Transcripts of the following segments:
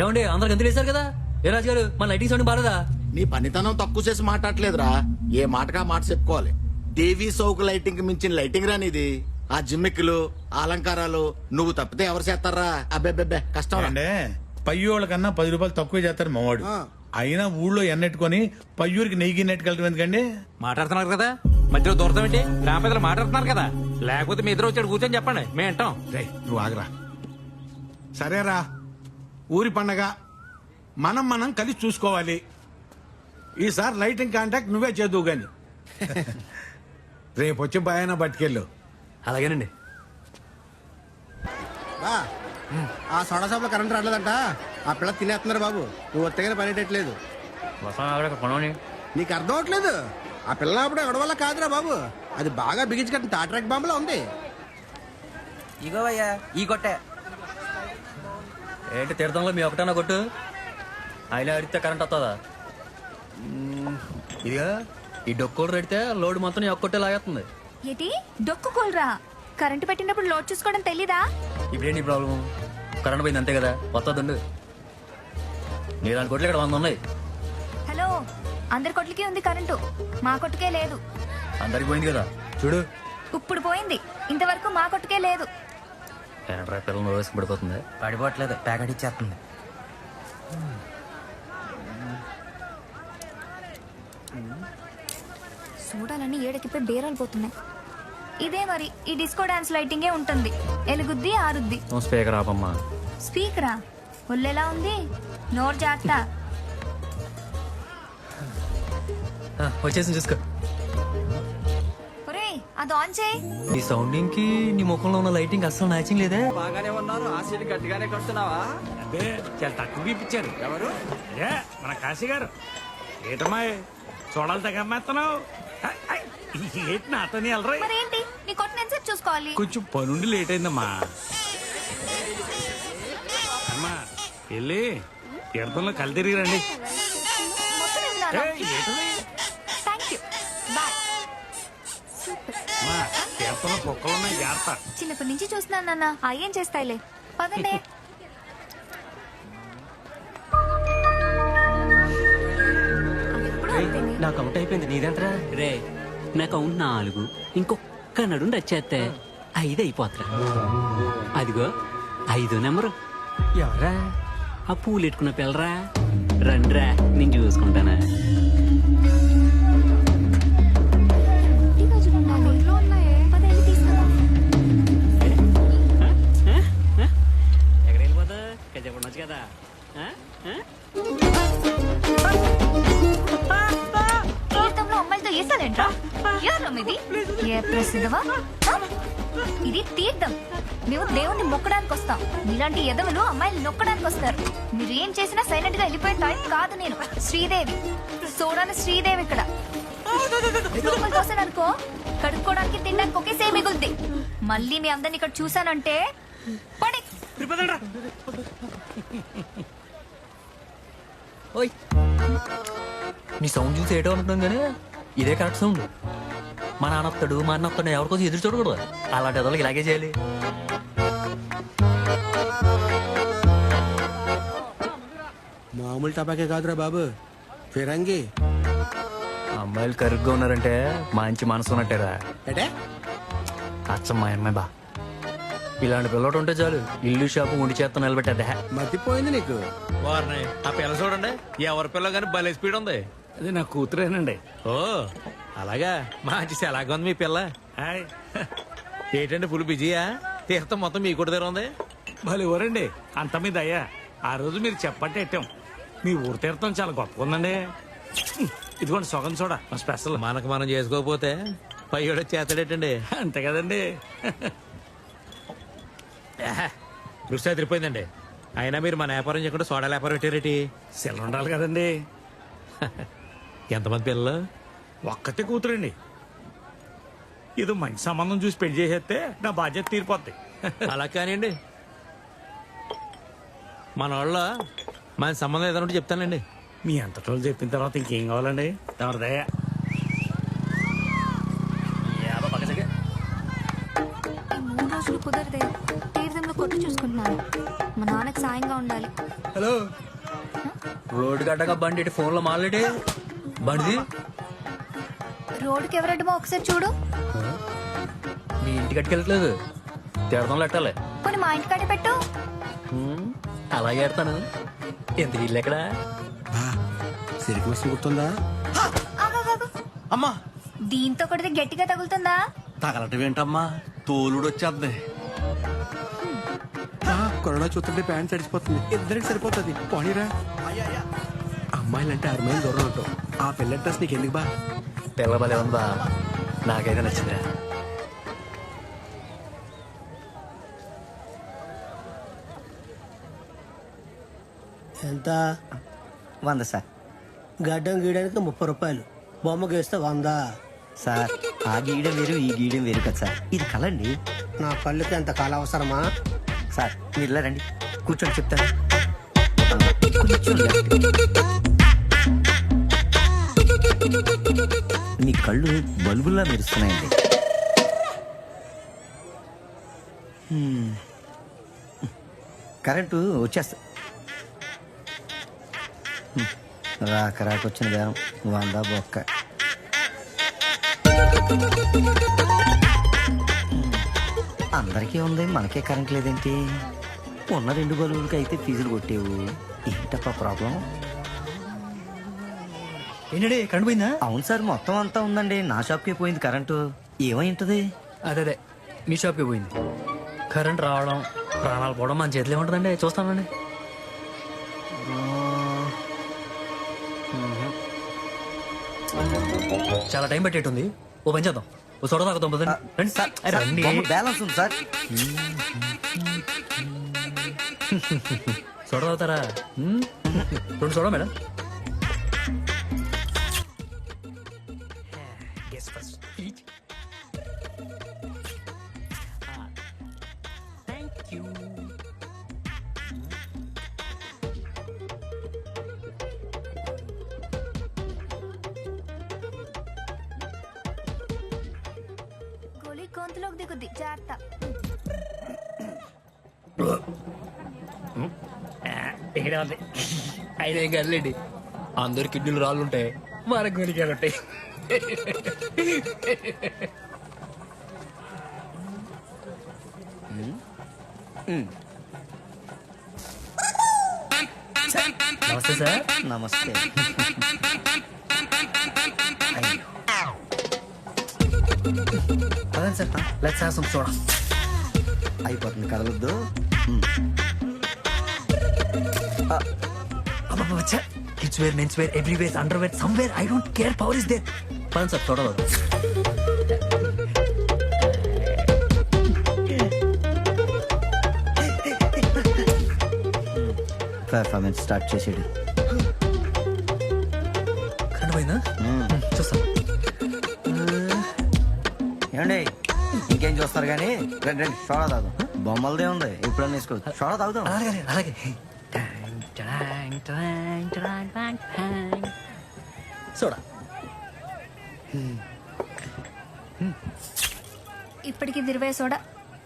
ఏమండి అందరికి ఎంత వేశారు కదా? ఏ గారు మన లైటింగ్ సౌండ్ బాలేదా? నీ పనితనం తక్కువ చేసి మాట్లాడలేదురా ఏ మాటగా మాట చెప్పుకోవాలి. టీవీ సౌకు లైటింగ్ మించిన లైటింగ్ రా నీది. ఆ జిమ్మిక్కులు అలంకారాలు నువ్వు తప్పితే ఎవరు చేస్తారా? అబ్బెబ్బెబ్బే కష్టం రా. అంటే పయ్యోళ్ళ కన్నా పది రూపాయలు తక్కువ చేస్తారు మావాడు. అయినా ఊళ్ళో ఎన్నెట్టుకొని పయ్యూరికి నెయ్యి నెట్టుకెళ్ళటం ఎందుకండి? మాట్లాడుతున్నారు కదా? మధ్యలో దూరతం ఏంటి? గ్రామ పెద్దలు మాట్లాడుతున్నారు కదా? లేకపోతే మీ ఇద్దరు వచ్చాడు కూర్చొని చెప్పండి. మేము వింటాం. రేయ్ నువ్వు ఆగరా. సరేరా. ఊరి పండగ. మనం మనం కలిసి చూసుకోవాలి. ఈసారి లైటింగ్ కాంటాక్ట్ నువ్వే చేదువు గాని. రేపు వచ్చి భయాన పట్టుకెళ్ళు అలాగేనండి. బా ఆ సోడా కరెంట్ రావట్లేదంట. ఆ పిల్ల తినేస్తున్నారు బాబు. నువ్వు ఒత్తగానే పనిటట్లేదు నీకు అర్థం అవట్లేదు ఆ పిల్ల అప్పుడు ఎవడ వల్ల కాదురా బాబు. అది బాగా బిగించి కట్టిన తాట్రాక్ బాంబులో ఉంది. ఇగోవయ్యా ఈ కొట్టే. ఏంటి తీర్థంలో మీ ఒకటన్నా కొట్టు? అయినా అడిగితే కరెంట్ వస్తుందా ఇదిగా ఈ డొక్కోలు రెడితే లోడ్ మొత్తం నీ ఒక్కొట్టే లాగేస్తుంది ఏంటి? డొక్కు కూలరా? కరెంటు పెట్టినప్పుడు లోడ్ చూసుకోవడం తెలీదా? ఇప్పుడేంటి ప్రాబ్లం కరెంట్ పోయింది అంతే కదా వస్తుందండు నీ దాని కొట్లు ఇక్కడ వంద ఉన్నాయి. హలో అందరి కొట్లకి ఉంది కరెంటు మా కొట్టుకే లేదు. అందరికి పోయింది కదా. చూడు. ఇప్పుడు పోయింది. ఇంతవరకు మా కొట్టుకే లేదు. ఏంట్రా పిల్లలు రోజు పడిపోతుంది. పడిపోవట్లేదు ప్యాకెట్ ఇచ్చేస్తుంది. చూడాలని ఏడకిపోయి బేరాలు పోతున్నాయి. ఇదే మరి ఈ డిస్కో డాన్స్ లైటింగే ఉంటుంది. ఎలుగుద్ది ఆరుద్ది. నువ్వు స్పీకర్ ఆపమ్మా. స్పీకరా? ఒళ్ళెలా ఉంది? నోరు జాగ్రత్త. ఆ, వచ్చేసింది చూసుకో అది ఆన్ చేయి. ఈ సౌండింగ్కి నీ ముఖంలో ఉన్న లైటింగ్ అస్సలు మ్యాచింగ్ లేదే. బాగానే ఉన్నారు. ఆ సీట్ గట్టిగానే కడుతున్నావా? అదే చాలా తక్కువ ఇప్పించారు ఎవరు? ఏ మన కాశీ గారు. ఏటమ్మా చూడాలి తెగ అమ్మేస్తున్నావు? ఐ, ఐ, ఏంటి నాతోని వెళ్ళరా మరేంటి నీ కొట్టిన ఎంతసేపు చూసుకోవాలి? కొంచెం పనుండి లేట్ అయిందమ్మా. అమ్మా వెళ్ళి తీర్థంలో కళ్ళు తిరిగి రండి. మొత్తం ఇవ్వనాలా? ఏయ్, ఏంటది? జాగ్రత్త. చిన్నప్పటి నుంచి చూస్తున్నాను నాన్న. అయ్యేం చేస్తాయిలే. పదండి. నాకు అవుట్ అయిపోయింది. నీదంటరా రే నాకు అవుట్ నాలుగు. ఇంకొక్క నడు రచ్చేస్తే ఐదు అయిపోతురా అదిగో ఐదో నెంబరు. ఎవరా? ఆ పూలు ఎట్టుకున్న పిల్లరా? రండ్రా నేను చూసుకుంటానా? మేము దేవుణ్ణి మొక్కడానికి వస్తాం. మీలాంటి ఎదవలు అమ్మాయిలు నొక్కడానికి వస్తారు. మీరు ఏం చేసినా సైలెంట్గా వెళ్ళిపోయే టైం కాదు నేను. శ్రీదేవి. సోడాన శ్రీదేవి ఇక్కడ. కోసాననుకో కడుక్కోవడానికి తినడానికి ఒకేసే మిగులుద్ది. మళ్ళీ మీ అందరిని ఇక్కడ చూసానంటే పడి. ఓయ్. నీ సౌండ్ చూసి ఏటో అనుకున్నాం కానీ ఇదే కరెక్ట్ సౌండ్. మా నాన్న వస్తాడు మా అన్న వస్తాడు ఎవరికోసం ఎదురు చూడకూడదు. అలాంటి ఎదలకి ఇలాగే చేయాలి. మామూలు టపాకే కాదురా బాబు. ఫిరంగి. అమ్మాయిలు కరుగ్గా ఉన్నారంటే మంచి మనసు ఉన్నట్టేరా. అంటే అచ్చం మా అమ్మాయి బా. ఇలాంటి పిల్లడు ఉంటే చాలు ఇల్లు షాపు ఉండి చేత్తో నిలబెట్టేద్దా మతిపోయింది నీకు. వారిని ఆ పిల్ల చూడండి ఎవరి పిల్ల కానీ భలే స్పీడ్ ఉంది. అది నా కూతురేనండి. ఓ అలాగా? మంచి ఎలాగ ఉంది మీ పిల్ల? హాయ్. ఏంటంటే ఫుల్ బిజీయా? తీర్థం మొత్తం మీ కూడా దగ్గర ఉంది భలే ఊరండి. అంత మీద అయ్యా ఆ రోజు మీరు చెప్పంటే ఎట్టాం? మీ ఊరు తీర్థం చాలా గొప్పగా ఉందండి. ఇదిగోండి సొగం చూడ మా స్పెషల్. మనకు మనం చేసుకోకపోతే పయ్యోడు చేస్తాడేటండి అంతే కదండి. దృష్టి అదిరిపోయిందండి. అయినా మీరు మన వ్యాపారం చేయకుండా సోడా వ్యాపారం పెట్టారేటి? సెల్ ఉండాలి కదండి. ఎంతమంది పిల్లలు? ఒక్కతే కూతురండి. ఏదో మంచి సంబంధం చూసి పెళ్ళి చేసేస్తే నా బాధ్యత తీరిపోద్ది. అలా కానివ్వండి మన వాళ్ళ మన సంబంధం ఏదైనా ఉంటే చెప్తానండి మీ అంతటోళ్ళు చెప్పిన తర్వాత ఇంకేం కావాలండి? ఎవరిదయ్యా ఈ మూడు రోజులు కుదరదే. తీర్థంలో కొట్టు చూసుకుంటున్నాను. మా నాన్నకి సాయంగా ఉండాలి. హలో. రోడ్డు గడ్డగా బండి ఇటు ఫోన్లో మాట్లాడి బండిది? రోడ్డుకి ఎవరడ్డమో ఒకసారి చూడు. మీ ఇంటికి అట్టుకెళ్ళట్లేదు తిడతాం లెట్టాలి. పోనీ మా ఇంటికాడే పెట్టు. హ్మ్, అలాగే ఎడతాను ఎంత ఇల్లు ఎక్కడా? సిరికి వస్తు గుర్తుందా. అమ్మా! దీంతో కొడితే గట్టిగా తగులుతుందా? తగలటం ఏంటమ్మా? తోలుడు వచ్చేద్ది కొరడా చూస్తుంటే ప్యాంట్ తడిసిపోతుంది ఇద్దరికి సరిపోతుంది. పోనీరా. అమ్మాయిలంటే ఆరు మైలు దూరం ఉంటావు ఆ పిల్ల డ్రెస్ నీకు ఎందుకు బా? పిల్ల భలే ఉందా? నాకైతే నచ్చిందిరా. ఎంత? వంద సార్. గడ్డం గీయడానికి ముప్పై రూపాయలు. బొమ్మ గీస్తే వంద. సార్ ఆ గీయడం వేరు ఈ గీయడం వేరు కదా సార్. ఇది కలండి. నా కళ్ళకి ఎంత కాల అవసరమా? సార్ మీరు రండి. కూర్చొని చెప్తాను. మీ కళ్ళు బల్బుల్లా మెరుస్తున్నాయండి. కరెంటు వచ్చేస్తా. హ్మ్. రాక రాక వంద బొక్క. అందరికీ ఉంది మనకే కరెంట్ లేదేంటి? ఉన్న రెండు బలువులకి అయితే ఫీజులు కొట్టేవు. ఏంటప్ప ప్రాబ్లం ఏంటండి కరెంట్ పోయిందా? అవును సార్ మొత్తం అంతా ఉందండి. నా షాప్కే పోయింది కరెంటు ఏమై ఉంటుంది అదే అదే మీ షాప్కి పోయింది. కరెంట్ రావడం ప్రాణాలు పోవడం మన చేతిలో ఉంటుందండి. చూస్తానండి. చాలా టైం పెట్టేట్టుంది. ఓ పని చేద్దాం. ఓ చూడ తాగుతాం పదండి. రండి. సార్, రండి. బ్యాలెన్స్ ఉంది సార్. చూడ తాగుతారా? రెండు చూడ మేడం. గొంతులోకి దిగుద్ది. జాగ్రత్త. ఇక్కడ ఉంది? అయినా ఏం కదలేండి. అందరు కిడ్నీలు రాళ్ళు ఉంటాయి మనకు గొనికాలు ఉంటాయి. నమస్తే సార్. నమస్తే. పదండి sir let's have some soda. అయిపోతుంది కదలొద్దు. అబ్బా kids wear men's wear everywhere underwear somewhere I don't care power is there పదండి సార్ సోడా. పెర్ఫార్మెన్స్ స్టార్ట్ చేసేడు. పోయిందా ఏమండి ఇంకేం చూస్తారు కానీ? రండి రండి. సోడా తాగుదాం. బొమ్మలదే ఉంది. ఎప్పుడన్నా వేసుకోవచ్చు సోడా తాగుదాం. అలాగే అలాగే. సోడా. ఇప్పటికి ఇరవై సోడా.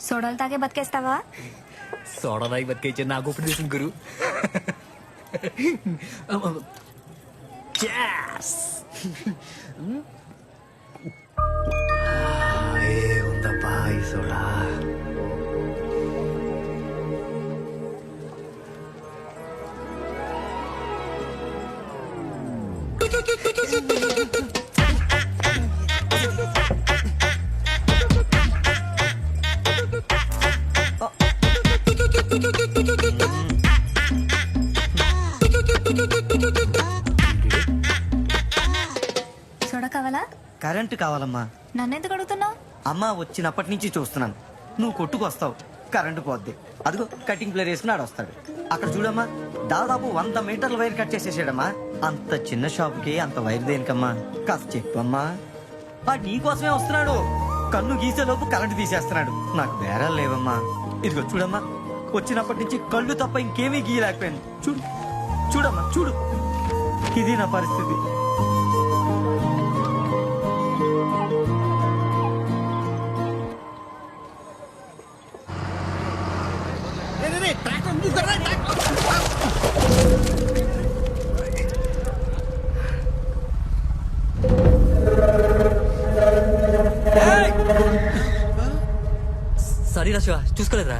సోడాలు తాగే బతికేస్తావా? సోడా తాగి బతికేచ్చే నాకు ఇప్పుడు తెలిసింది గురు. Yes! ఈ సోడా సోడా కావాలా కరెంటు కావాలమ్మా. నన్నెందుకు అడుగుతున్నావు? అమ్మ వచ్చినప్పటి నుంచి చూస్తున్నాను. నువ్వు కొట్టుకొస్తావు. కరెంటు పోద్ది. అదిగో కటింగ్ ప్లేర్ వేసుకుని ఆడొస్తాడు అక్కడ చూడమ్మా దాదాపు వంద మీటర్ల వైర్ కట్ చేసేసాడమ్మా. అంత చిన్న షాప్కి అంత వైర్ దేనికమ్మా? కాస్త చెప్పమ్మా. ఆ నీకోసమే వస్తున్నాడు. కన్ను గీసేలోపు కరెంటు తీసేస్తున్నాడు. నాకు బేరాలు లేవమ్మా. ఇదిగో చూడమ్మా వచ్చినప్పటి నుంచి కళ్ళు తప్ప ఇంకేమీ గీయలేకపోయాను చూడు చూడమ్మా చూడు. ఇది నా పరిస్థితి. చూసుకోలేదురా.